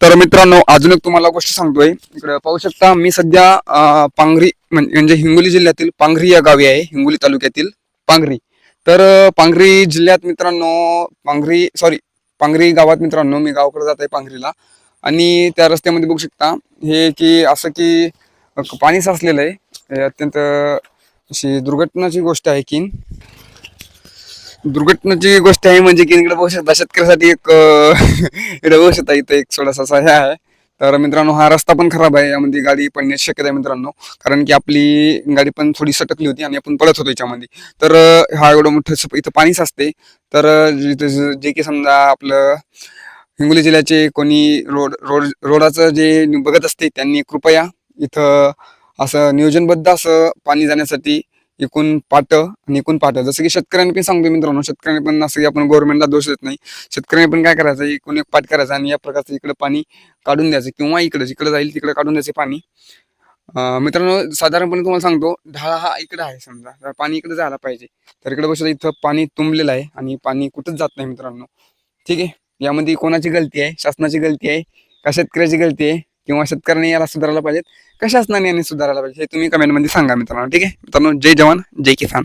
तर मित्रांनो अजून एक तुम्हाला गोष्ट सांगतोय. इकडे पाहू शकता मी सध्या पांघरी म्हणजे हिंगोली जिल्ह्यातील पांघरी या गावी आहे हिंगोली तालुक्यातील पांघरी. तर पांघरी पांगरी जिल्ह्यात मित्रांनो पांघरी सॉरी पांघरी गावात मित्रांनो मी गावाकडे जात आहे पांघरीला. आणि त्या रस्त्यामध्ये बघू शकता हे की असं की पाणी साचलेलं आहे. हे अत्यंत अशी दुर्घटनाची गोष्ट आहे की दुर्घटनेची गोष्ट आहे म्हणजे की इकडे बघू शकता शेतकऱ्यासाठी एक अं, इकडे बघू शकता एक थोडासा हे आहे. तर मित्रांनो हा रस्ता पण खराब आहे यामध्ये गाडी पडण्याची शक्यता आहे मित्रांनो. कारण की आपली गाडी पण थोडी सटकली होती आणि आपण पळत होतो याच्यामध्ये. तर हा एवढं मोठं इथं पाणी साचते तर जे की समजा आपलं हिंगोली जिल्ह्याचे कोणी रोड रोड रोडाचं जे बघत असते त्यांनी कृपया इथं असं नियोजनबद्ध असं पाणी जाण्यासाठी एकूण पाट आणि एकूण पाट. जसं की शेतकऱ्यांनी पण सांगतो मित्रांनो शेतकऱ्यांनी पण असं की आपण गव्हर्नमेंटला दोष देत नाही. शेतकऱ्यांनी पण काय करायचं एकूण एक पाट करायचा आणि या प्रकारचं इकडे पाणी काढून द्यायचं किंवा इकडे जिकडे जाईल तिकडे काढून द्यायचे पाणी. मित्रांनो साधारणपणे तुम्हाला सांगतो ढाळा हा इकडे आहे समजा. तर पाणी इकडे जायला पाहिजे तर इकडे बसून इथं पाणी तुंबलेलं आहे आणि पाणी कुठंच जात नाही मित्रांनो. ठीक आहे? यामध्ये कोणाची गलती आहे? शासनाची गलती आहे? का शेतकऱ्याची गलती आहे? किंवा शेतकऱ्यांनी याला सुधारायला पाहिजेत? कशा शासनाने यांनी सुधारायला पाहिजे हे तुम्ही कमेंटमध्ये सांगा मित्रांनो ठीक आहे? मित्रांनो जय जवान जय किसान.